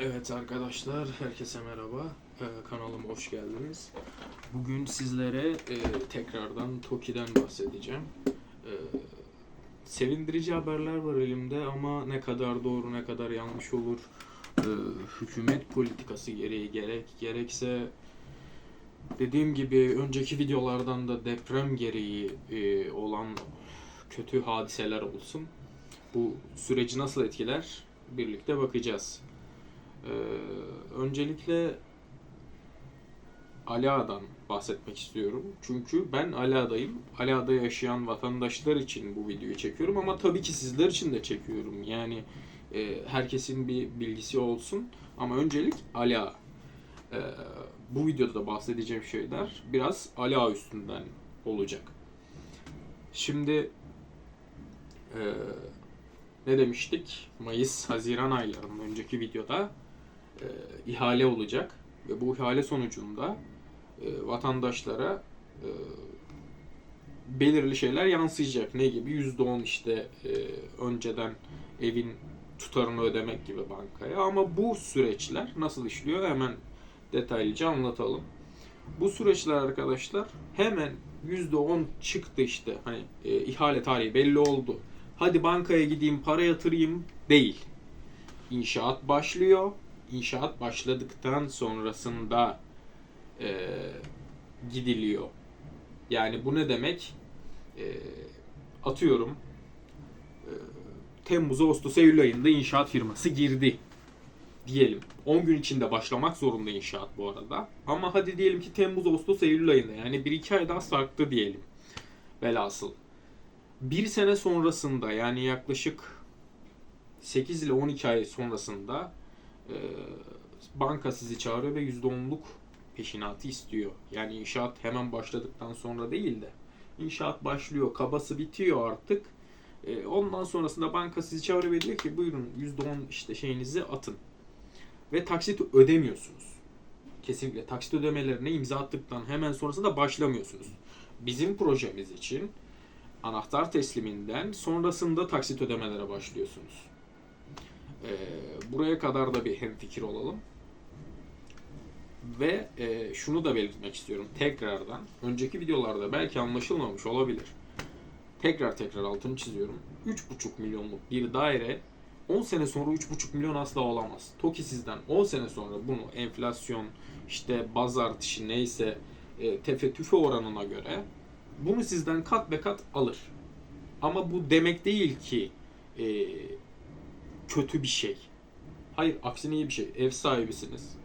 Evet arkadaşlar, herkese merhaba. Ee, kanalıma hoş geldiniz. Bugün sizlere e, tekrardan Toki'den bahsedeceğim. Ee, sevindirici haberler var elimde ama ne kadar doğru ne kadar yanlış olur. Ee, hükümet politikası gereği gerek gerekse dediğim gibi önceki videolardan da deprem gereği e, olan kötü hadiseler olsun. Bu süreci nasıl etkiler birlikte bakacağız. Ee, öncelikle Ala'dan bahsetmek istiyorum. Çünkü ben Ala'dayım. Ala'da yaşayan vatandaşlar için bu videoyu çekiyorum ama tabii ki sizler için de çekiyorum. Yani e, herkesin bir bilgisi olsun. Ama öncelik Ala. Ee, bu videoda da bahsedeceğim şeyler biraz Ala üstünden olacak. Şimdi e, ne demiştik? Mayıs, Haziran aylarında önceki videoda e, ihale olacak ve bu ihale sonucunda e, vatandaşlara e, belirli şeyler yansıyacak. Ne gibi? %10 işte e, önceden evin tutarını ödemek gibi bankaya. Ama bu süreçler nasıl işliyor? Hemen detaylıca anlatalım. Bu süreçler arkadaşlar hemen %10 çıktı işte. Hani e, ihale tarihi belli oldu. Hadi bankaya gideyim para yatırayım değil. İnşaat başlıyor. İnşaat başladıktan sonrasında e, gidiliyor. Yani bu ne demek? E, atıyorum e, Temmuz, Ağustos, Eylül ayında inşaat firması girdi diyelim. 10 gün içinde başlamak zorunda inşaat bu arada. Ama hadi diyelim ki Temmuz, Ağustos, Eylül ayında yani 1-2 ay daha sarktı diyelim. Velhasıl. Bir sene sonrasında yani yaklaşık 8 ile 12 ay sonrasında e, banka sizi çağırıyor ve %10'luk peşinatı istiyor. Yani inşaat hemen başladıktan sonra değil de inşaat başlıyor, kabası bitiyor artık. E, ondan sonrasında banka sizi çağırıyor ve diyor ki buyurun %10 işte şeyinizi atın. Ve taksit ödemiyorsunuz. Kesinlikle taksit ödemelerine imza attıktan hemen sonrasında başlamıyorsunuz. Bizim projemiz için anahtar tesliminden sonrasında taksit ödemelere başlıyorsunuz. Ee, buraya kadar da bir hemfikir olalım. Ve e, şunu da belirtmek istiyorum tekrardan. Önceki videolarda belki anlaşılmamış olabilir. Tekrar tekrar altını çiziyorum. 3,5 milyonluk bir daire 10 sene sonra 3,5 milyon asla olamaz. TOKİ sizden 10 sene sonra bunu enflasyon, işte baz artışı neyse e, tefe tüfe oranına göre bunu sizden kat be kat alır. Ama bu demek değil ki e, kötü bir şey. Hayır aksine iyi bir şey. Ev sahibisiniz.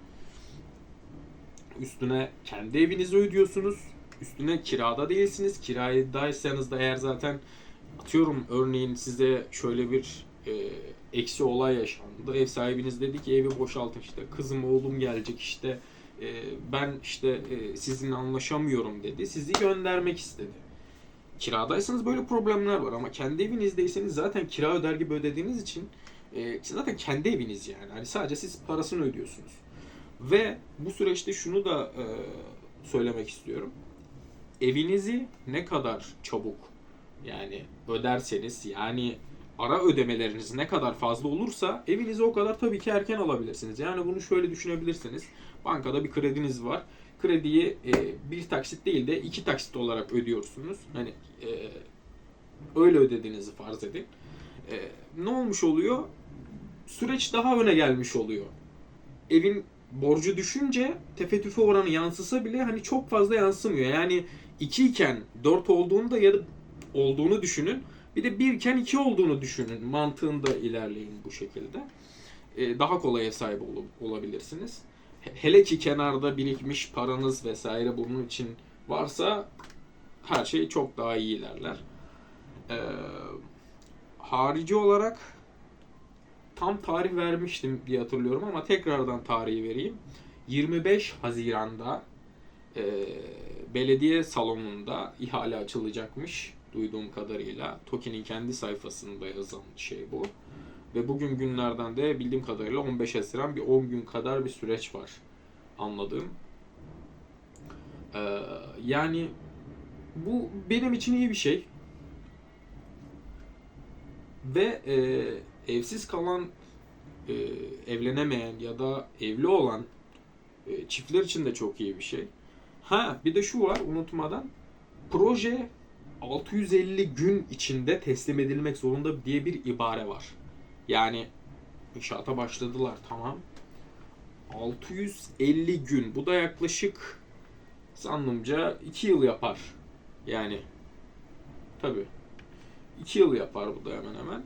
Üstüne kendi evinizi ödüyorsunuz. Üstüne kirada değilsiniz. Kiradaysanız da eğer zaten atıyorum örneğin size şöyle bir e, eksi olay yaşandı. Ev sahibiniz dedi ki evi boşaltın işte kızım oğlum gelecek işte e, ben işte e, sizinle anlaşamıyorum dedi. Sizi göndermek istedi. Kiradaysanız böyle problemler var ama kendi evinizdeyseniz zaten kira öder gibi ödediğiniz için e, zaten kendi eviniz yani. Hani sadece siz parasını ödüyorsunuz. Ve bu süreçte şunu da e, söylemek istiyorum. Evinizi ne kadar çabuk yani öderseniz yani ara ödemeleriniz ne kadar fazla olursa evinizi o kadar tabii ki erken alabilirsiniz. Yani bunu şöyle düşünebilirsiniz. Bankada bir krediniz var. Krediyi e, bir taksit değil de iki taksit olarak ödüyorsunuz. Hani e, öyle ödediğinizi farz edin. E, ne olmuş oluyor? Süreç daha öne gelmiş oluyor. Evin borcu düşünce tefe tüfe oranı yansısa bile hani çok fazla yansımıyor. Yani 2 iken 4 olduğunda ya da olduğunu düşünün. Bir de 1 iken 2 olduğunu düşünün. Mantığında ilerleyin bu şekilde. Ee, daha kolay ev sahibi ol- olabilirsiniz. He- Hele ki kenarda birikmiş paranız vesaire bunun için varsa her şey çok daha iyi ilerler. Ee, harici olarak tam tarih vermiştim diye hatırlıyorum ama tekrardan tarihi vereyim. 25 Haziran'da e, belediye salonunda ihale açılacakmış duyduğum kadarıyla. TOKİ'nin kendi sayfasında yazan şey bu. Ve bugün günlerden de bildiğim kadarıyla 15 Haziran bir 10 gün kadar bir süreç var anladığım. Ee, yani bu benim için iyi bir şey. Ve e, evsiz kalan e, evlenemeyen ya da evli olan e, çiftler için de çok iyi bir şey. Ha bir de şu var unutmadan proje 650 gün içinde teslim edilmek zorunda diye bir ibare var. Yani inşaata başladılar tamam. 650 gün. Bu da yaklaşık zannımca 2 yıl yapar. Yani tabi 2 yıl yapar bu da hemen hemen.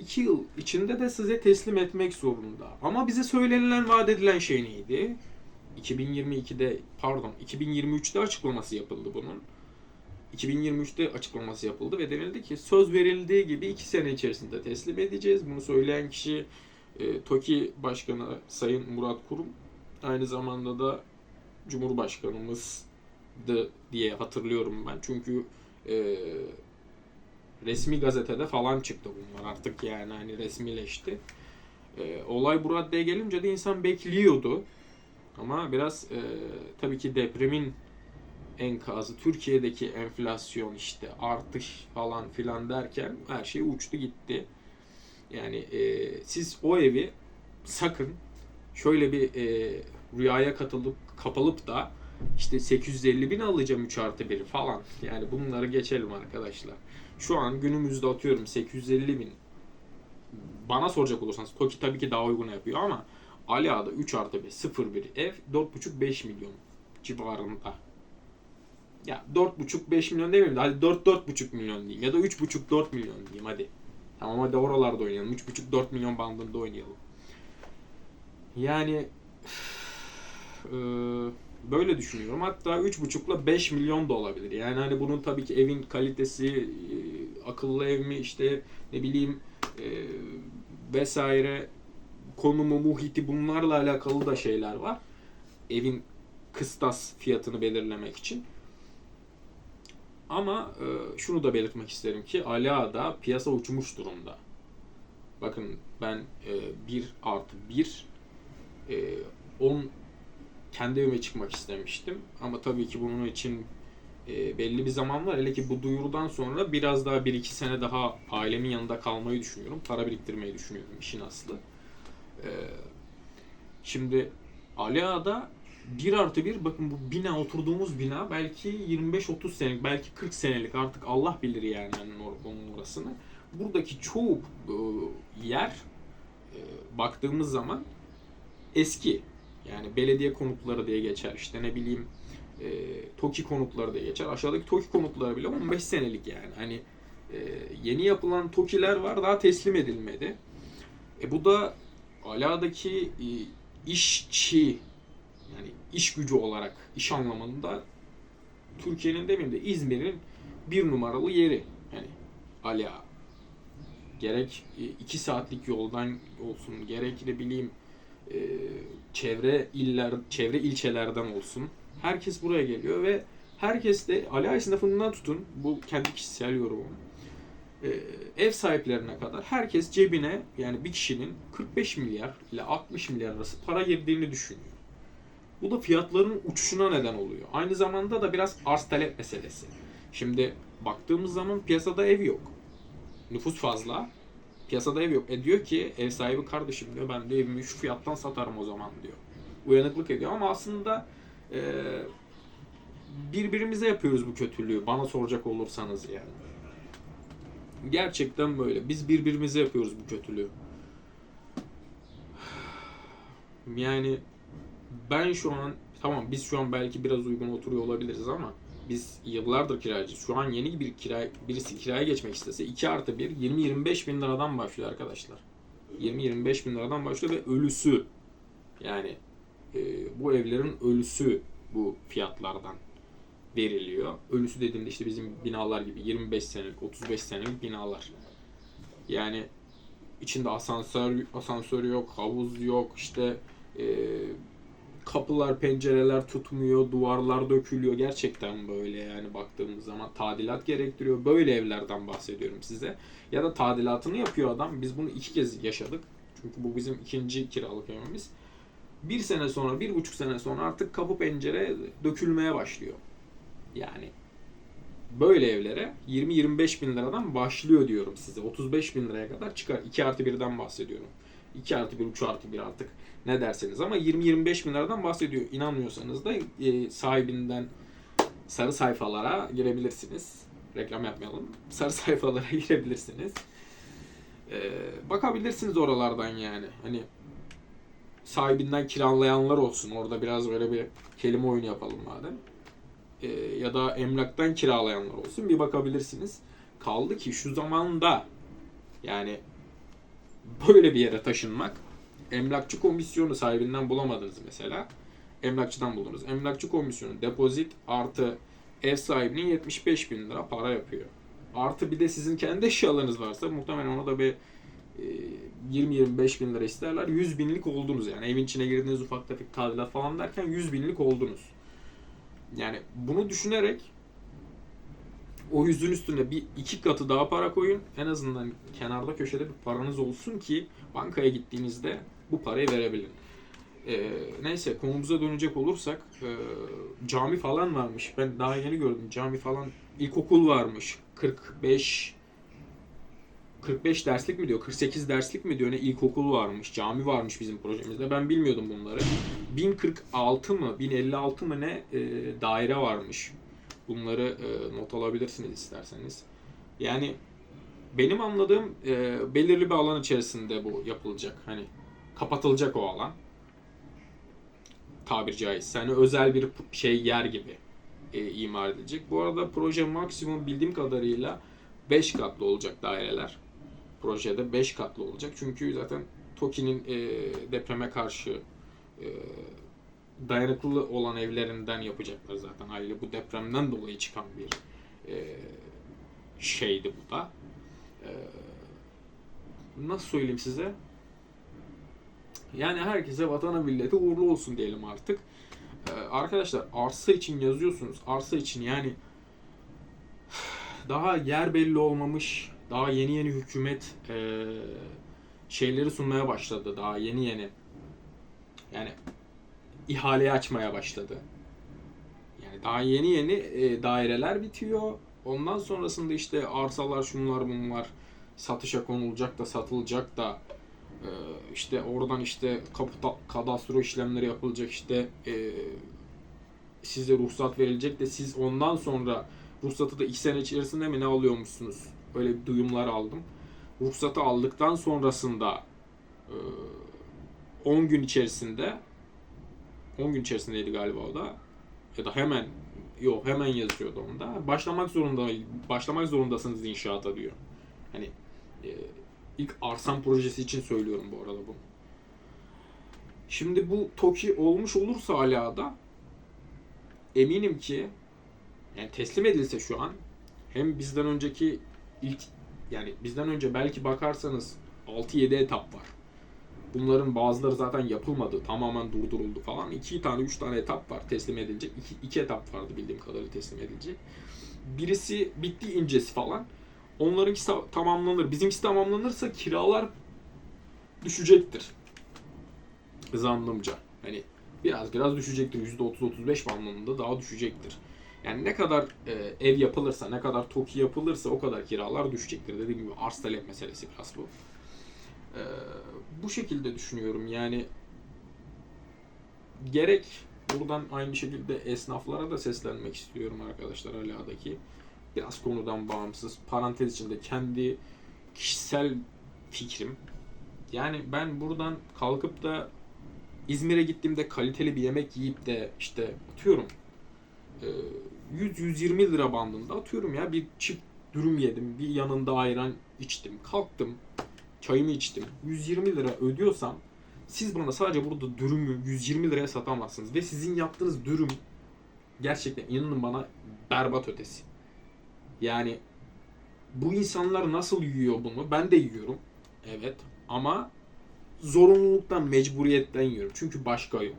2 yıl içinde de size teslim etmek zorunda. Ama bize söylenilen, vaat edilen şey neydi? 2022'de pardon 2023'te açıklaması yapıldı bunun. 2023'te açıklaması yapıldı ve denildi ki söz verildiği gibi 2 sene içerisinde teslim edeceğiz. Bunu söyleyen kişi e, TOKİ Başkanı Sayın Murat Kurum. Aynı zamanda da Cumhurbaşkanımızdı diye hatırlıyorum ben. Çünkü e, resmi gazetede falan çıktı bunlar artık yani hani resmileşti. E, olay bu raddeye gelince de insan bekliyordu. Ama biraz e, tabii ki depremin enkazı, Türkiye'deki enflasyon işte artış falan filan derken her şey uçtu gitti. Yani e, siz o evi sakın şöyle bir e, rüyaya katılıp kapılıp da işte 850 bin alacağım 3 artı 1 falan. Yani bunları geçelim arkadaşlar. Şu an günümüzde atıyorum 850 bin. Bana soracak olursanız TOKİ tabii ki daha uygun yapıyor ama Aliağa'da 3 artı 1 0 bir ev 4,5-5 milyon civarında. Ya 4,5-5 milyon demeyeyim de hadi 4-4,5 milyon diyeyim ya da 3,5-4 milyon diyeyim hadi. Tamam hadi oralarda oynayalım. 3,5-4 milyon bandında oynayalım. Yani e, böyle düşünüyorum. Hatta 3,5 ile 5 milyon da olabilir. Yani hani bunun tabii ki evin kalitesi, e, akıllı ev mi işte ne bileyim e, vesaire konumu, muhiti bunlarla alakalı da şeyler var. Evin kıstas fiyatını belirlemek için. Ama e, şunu da belirtmek isterim ki Ala'da piyasa uçmuş durumda. Bakın ben e, 1 artı 1 e, 10 kendi evime çıkmak istemiştim. Ama tabii ki bunun için e, belli bir zaman var. Hele ki bu duyurudan sonra biraz daha 1-2 sene daha ailemin yanında kalmayı düşünüyorum. Para biriktirmeyi düşünüyorum işin aslı. E, şimdi Aliağa'da 1 artı 1 bakın bu bina oturduğumuz bina belki 25-30 senelik belki 40 senelik artık Allah bilir yani onun orasını. Buradaki çoğu e, yer e, baktığımız zaman eski. Yani belediye konutları diye geçer işte ne bileyim e, TOKİ konutları diye geçer. Aşağıdaki TOKİ konutları bile 15 senelik yani. Hani e, yeni yapılan TOKİ'ler var daha teslim edilmedi. E bu da Ala'daki e, işçi yani iş gücü olarak, iş anlamında Türkiye'nin demeyeyim de İzmir'in bir numaralı yeri. Yani Ala. Gerek e, iki saatlik yoldan olsun, gerek ne bileyim e, çevre iller, çevre ilçelerden olsun. Herkes buraya geliyor ve herkes de Ala sınıfından tutun, bu kendi kişisel yorumum. E, ev sahiplerine kadar herkes cebine yani bir kişinin 45 milyar ile 60 milyar arası para girdiğini düşünüyor. Bu da fiyatların uçuşuna neden oluyor. Aynı zamanda da biraz arz talep meselesi. Şimdi baktığımız zaman piyasada ev yok. Nüfus fazla. Piyasada ev yok. E diyor ki ev sahibi kardeşim diyor ben de evimi şu fiyattan satarım o zaman diyor. Uyanıklık ediyor ama aslında e, birbirimize yapıyoruz bu kötülüğü. Bana soracak olursanız yani. Gerçekten böyle. Biz birbirimize yapıyoruz bu kötülüğü. Yani ben şu an tamam biz şu an belki biraz uygun oturuyor olabiliriz ama biz yıllardır kiracıyız. Şu an yeni bir kira, birisi kiraya geçmek istese 2 artı 1 20-25 bin liradan başlıyor arkadaşlar. 20-25 bin liradan başlıyor ve ölüsü yani e, bu evlerin ölüsü bu fiyatlardan veriliyor. Ölüsü dediğimde işte bizim binalar gibi 25 senelik, 35 senelik binalar. Yani içinde asansör asansör yok, havuz yok, işte e, kapılar, pencereler tutmuyor, duvarlar dökülüyor. Gerçekten böyle yani baktığımız zaman tadilat gerektiriyor. Böyle evlerden bahsediyorum size. Ya da tadilatını yapıyor adam. Biz bunu iki kez yaşadık. Çünkü bu bizim ikinci kiralık evimiz. Bir sene sonra, bir buçuk sene sonra artık kapı pencere dökülmeye başlıyor. Yani böyle evlere 20-25 bin liradan başlıyor diyorum size. 35 bin liraya kadar çıkar. 2 artı 1'den bahsediyorum. 2 artı 1, 3 artı 1 artık ne derseniz ama 20-25 bin bahsediyor. İnanmıyorsanız da e, sahibinden sarı sayfalara girebilirsiniz. Reklam yapmayalım. Sarı sayfalara girebilirsiniz. Ee, bakabilirsiniz oralardan yani. Hani sahibinden kiralayanlar olsun. Orada biraz böyle bir kelime oyunu yapalım madem. Ee, ya da emlaktan kiralayanlar olsun. Bir bakabilirsiniz. Kaldı ki şu zamanda yani böyle bir yere taşınmak emlakçı komisyonu sahibinden bulamadınız mesela. Emlakçıdan buldunuz. Emlakçı komisyonu depozit artı ev sahibinin 75 bin lira para yapıyor. Artı bir de sizin kendi eşyalarınız varsa muhtemelen ona da bir e, 20-25 bin lira isterler. 100 binlik oldunuz yani. Evin içine girdiğiniz ufak tefek tadilat falan derken 100 binlik oldunuz. Yani bunu düşünerek o yüzün üstüne bir iki katı daha para koyun. En azından kenarda köşede bir paranız olsun ki bankaya gittiğinizde bu parayı verebilin. Ee, neyse konumuza dönecek olursak e, cami falan varmış. Ben daha yeni gördüm. Cami falan ilkokul varmış. 45 45 derslik mi diyor? 48 derslik mi diyor? Ne ilkokul varmış. Cami varmış bizim projemizde. Ben bilmiyordum bunları. 1046 mı? 1056 mı ne e, daire varmış. Bunları e, not alabilirsiniz isterseniz. Yani benim anladığım e, belirli bir alan içerisinde bu yapılacak. Hani kapatılacak o alan. Tabir caizse. Hani özel bir şey yer gibi e, imar edilecek. Bu arada proje maksimum bildiğim kadarıyla 5 katlı olacak daireler. Projede 5 katlı olacak. Çünkü zaten TOKİ'nin e, depreme karşı e, dayanıklı olan evlerinden yapacaklar zaten. Aile bu depremden dolayı çıkan bir e, şeydi bu da. E, nasıl söyleyeyim size? Yani herkese vatana millete uğurlu olsun diyelim artık. Ee, arkadaşlar arsa için yazıyorsunuz. Arsa için yani daha yer belli olmamış, daha yeni yeni hükümet e, şeyleri sunmaya başladı. Daha yeni yeni. Yani ihaleyi açmaya başladı. Yani daha yeni yeni e, daireler bitiyor. Ondan sonrasında işte arsalar şunlar bunlar satışa konulacak da satılacak da ee, işte oradan işte kaputa, kadastro işlemleri yapılacak işte e, size ruhsat verilecek de siz ondan sonra ruhsatı da iki sene içerisinde mi ne alıyormuşsunuz? Öyle duyumlar aldım. Ruhsatı aldıktan sonrasında e, 10 gün içerisinde 10 gün içerisindeydi galiba o da ya da hemen yok hemen yazıyordu onda. Başlamak zorunda başlamak zorundasınız inşaata diyor. Hani e, İlk Arsan projesi için söylüyorum bu arada bunu. Şimdi bu TOKİ olmuş olursa hala da eminim ki yani teslim edilse şu an hem bizden önceki ilk yani bizden önce belki bakarsanız 6-7 etap var. Bunların bazıları zaten yapılmadı. Tamamen durduruldu falan. 2 tane 3 tane etap var teslim edilecek. 2 iki etap vardı bildiğim kadarıyla teslim edilecek. Birisi bitti incesi falan. Onlarınkisi tamamlanır. Bizimkisi tamamlanırsa kiralar düşecektir. Zannımca. Hani biraz biraz düşecektir. %30-35 bandında daha düşecektir. Yani ne kadar e, ev yapılırsa, ne kadar TOKİ yapılırsa o kadar kiralar düşecektir. Dediğim gibi arz talep meselesi biraz bu. E, bu şekilde düşünüyorum. Yani gerek buradan aynı şekilde esnaflara da seslenmek istiyorum arkadaşlar Ala'daki biraz konudan bağımsız. Parantez içinde kendi kişisel fikrim. Yani ben buradan kalkıp da İzmir'e gittiğimde kaliteli bir yemek yiyip de işte atıyorum 100-120 e, lira bandında atıyorum ya bir çift dürüm yedim. Bir yanında ayran içtim. Kalktım. Çayımı içtim. 120 lira ödüyorsam siz bana sadece burada dürümü 120 liraya satamazsınız. Ve sizin yaptığınız dürüm gerçekten inanın bana berbat ötesi. Yani bu insanlar nasıl yiyor bunu? Ben de yiyorum. Evet. Ama zorunluluktan, mecburiyetten yiyorum. Çünkü başka yok.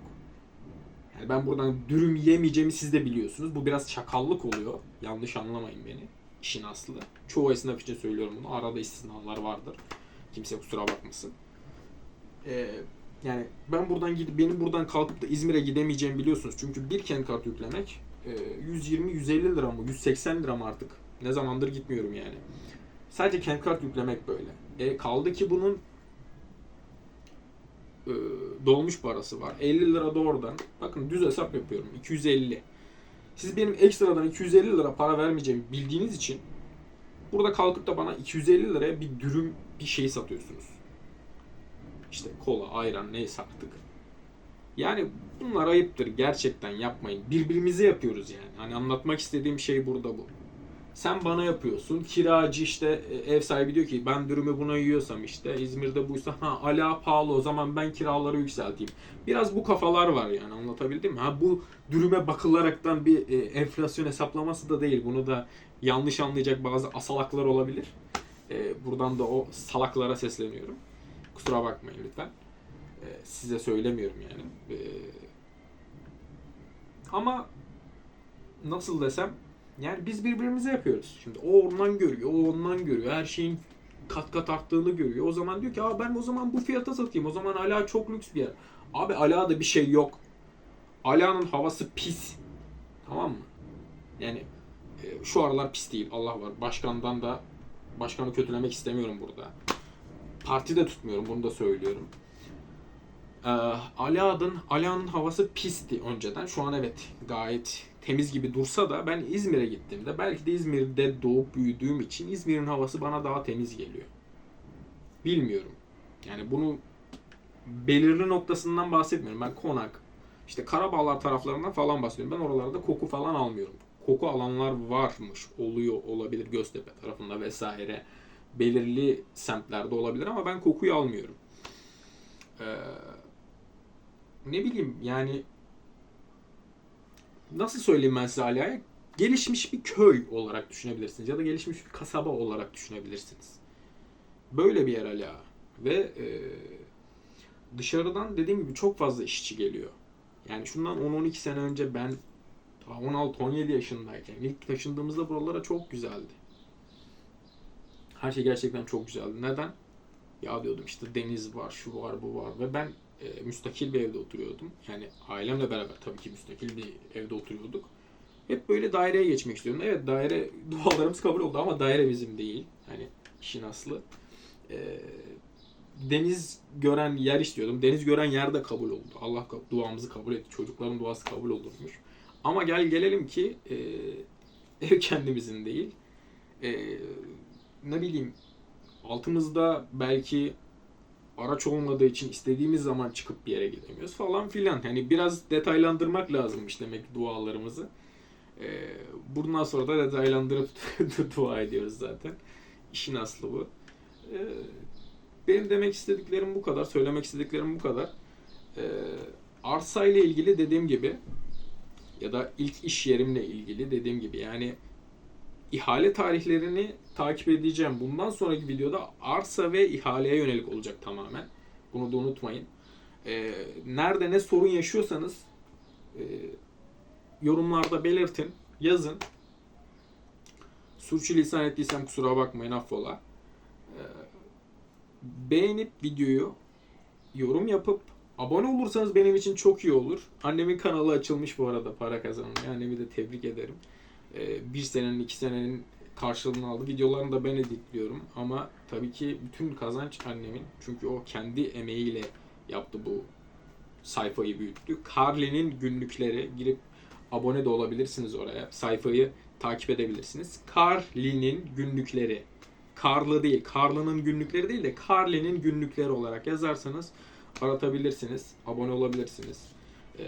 Yani ben buradan dürüm yemeyeceğimi siz de biliyorsunuz. Bu biraz çakallık oluyor. Yanlış anlamayın beni. İşin aslı. Çoğu esnaf için söylüyorum bunu. Arada istisnalar vardır. Kimse kusura bakmasın. Ee, yani ben buradan gidip benim buradan kalkıp da İzmir'e gidemeyeceğimi biliyorsunuz. Çünkü bir kent kart yüklemek 120-150 e, lira mı 180 lira mı artık ne zamandır gitmiyorum yani. Sadece kent kart yüklemek böyle. E kaldı ki bunun e, dolmuş parası var. 50 lira da oradan. Bakın düz hesap yapıyorum. 250. Siz benim ekstradan 250 lira para vermeyeceğimi bildiğiniz için burada kalkıp da bana 250 liraya bir dürüm bir şey satıyorsunuz. İşte kola, ayran neyse artık. Yani bunlar ayıptır. Gerçekten yapmayın. Birbirimize yapıyoruz yani. Hani anlatmak istediğim şey burada bu. Sen bana yapıyorsun. Kiracı işte e, ev sahibi diyor ki ben dürümü buna yiyorsam işte İzmir'de buysa ha ala pahalı o zaman ben kiraları yükselteyim. Biraz bu kafalar var yani anlatabildim mi? Ha bu dürüme bakılaraktan bir e, enflasyon hesaplaması da değil. Bunu da yanlış anlayacak bazı asalaklar olabilir. E, buradan da o salaklara sesleniyorum. Kusura bakmayın lütfen. E, size söylemiyorum yani. E, ama nasıl desem yani biz birbirimize yapıyoruz. Şimdi o ondan görüyor, o ondan görüyor. Her şeyin kat kat arttığını görüyor. O zaman diyor ki Aa, ben o zaman bu fiyata satayım. O zaman Ala çok lüks bir yer. Abi Ala'da bir şey yok. Ala'nın havası pis. Tamam mı? Yani e, şu aralar pis değil. Allah var. Başkandan da başkanı kötülemek istemiyorum burada. Parti de tutmuyorum. Bunu da söylüyorum. Ee, Ala'nın Ala'nın havası pisti önceden. Şu an evet gayet temiz gibi dursa da ben İzmir'e gittiğimde belki de İzmir'de doğup büyüdüğüm için İzmir'in havası bana daha temiz geliyor. Bilmiyorum. Yani bunu belirli noktasından bahsetmiyorum. Ben Konak, işte Karabağlar taraflarından falan bahsediyorum. Ben oralarda koku falan almıyorum. Koku alanlar varmış, oluyor, olabilir Göztepe tarafında vesaire. Belirli semtlerde olabilir ama ben kokuyu almıyorum. Ee, ne bileyim yani nasıl söyleyeyim ben size Alia'ya? Gelişmiş bir köy olarak düşünebilirsiniz ya da gelişmiş bir kasaba olarak düşünebilirsiniz. Böyle bir yer Alia. Ve e, dışarıdan dediğim gibi çok fazla işçi geliyor. Yani şundan 10-12 sene önce ben daha 16-17 yaşındayken ilk taşındığımızda buralara çok güzeldi. Her şey gerçekten çok güzeldi. Neden? Ya diyordum işte deniz var, şu var, bu var ve ben e, müstakil bir evde oturuyordum. Yani ailemle beraber tabii ki müstakil bir evde oturuyorduk. Hep böyle daireye geçmek istiyordum. Evet daire dualarımız kabul oldu ama daire bizim değil. Hani işin aslı. E, deniz gören yer istiyordum. Deniz gören yer de kabul oldu. Allah duamızı kabul etti. Çocukların duası kabul olurmuş. Ama gel gelelim ki e, ev kendimizin değil. E, ne bileyim altımızda belki araç olmadığı için istediğimiz zaman çıkıp bir yere gidemiyoruz falan filan. Hani biraz detaylandırmak lazımmış demek dualarımızı. Ee, bundan sonra da detaylandırıp dua ediyoruz zaten. İşin aslı bu. Ee, benim demek istediklerim bu kadar, söylemek istediklerim bu kadar. Ee, arsa ile ilgili dediğim gibi ya da ilk iş yerimle ilgili dediğim gibi yani ihale tarihlerini takip edeceğim. Bundan sonraki videoda arsa ve ihaleye yönelik olacak tamamen. Bunu da unutmayın. Ee, nerede ne sorun yaşıyorsanız e, yorumlarda belirtin, yazın. Sürçülisan ettiysem kusura bakmayın affola. Ee, beğenip videoyu yorum yapıp abone olursanız benim için çok iyi olur. Annemin kanalı açılmış bu arada para kazanmaya. Annemi de tebrik ederim. Ee, bir senenin iki senenin karşılığını aldı. Videolarını da ben editliyorum ama tabii ki bütün kazanç annemin. Çünkü o kendi emeğiyle yaptı bu sayfayı büyüttü. Carly'nin günlükleri girip abone de olabilirsiniz oraya. Sayfayı takip edebilirsiniz. Carly'nin günlükleri. Karlı değil, Karlı'nın günlükleri değil de Carly'nin günlükleri olarak yazarsanız aratabilirsiniz. Abone olabilirsiniz. Ee,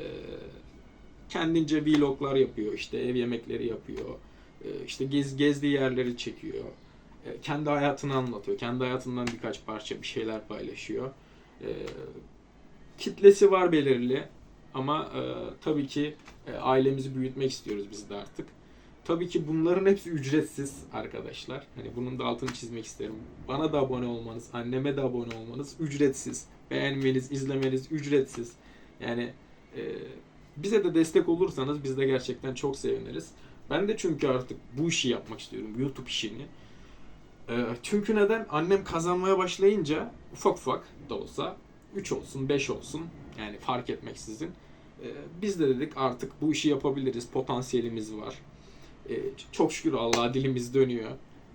kendince vloglar yapıyor. işte ev yemekleri yapıyor. Ee, işte gez, gezdiği yerleri çekiyor. Ee, kendi hayatını anlatıyor. Kendi hayatından birkaç parça bir şeyler paylaşıyor. Ee, kitlesi var belirli. Ama e, tabii ki e, ailemizi büyütmek istiyoruz biz de artık. Tabii ki bunların hepsi ücretsiz arkadaşlar. Hani bunun da altını çizmek isterim. Bana da abone olmanız, anneme de abone olmanız ücretsiz. Beğenmeniz, izlemeniz ücretsiz. Yani e, bize de destek olursanız biz de gerçekten çok seviniriz. Ben de çünkü artık bu işi yapmak istiyorum. YouTube işini. E, çünkü neden? Annem kazanmaya başlayınca ufak ufak da olsa 3 olsun 5 olsun yani fark etmeksizin. E, biz de dedik artık bu işi yapabiliriz. Potansiyelimiz var. E, çok şükür Allah'a dilimiz dönüyor.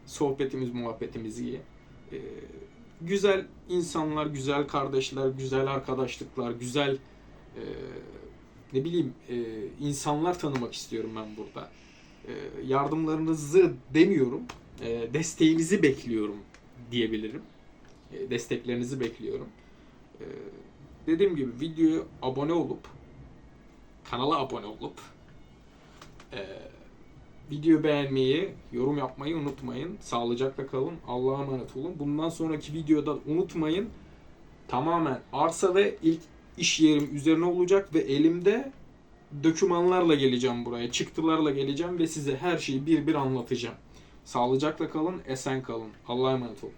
Sohbetimiz, muhabbetimiz iyi. Güzel insanlar, güzel kardeşler, güzel arkadaşlıklar, güzel ne bileyim e, insanlar tanımak istiyorum ben burada. E, yardımlarınızı demiyorum, e, desteğinizi bekliyorum diyebilirim. E, desteklerinizi bekliyorum. E, dediğim gibi videoya abone olup kanala abone olup e, videoyu beğenmeyi, yorum yapmayı unutmayın. Sağlıcakla kalın. Allah'a emanet olun. Bundan sonraki videoda unutmayın. Tamamen arsa ve ilk iş yerim üzerine olacak ve elimde dokümanlarla geleceğim buraya. Çıktılarla geleceğim ve size her şeyi bir bir anlatacağım. Sağlıcakla kalın, esen kalın. Allah'a emanet olun.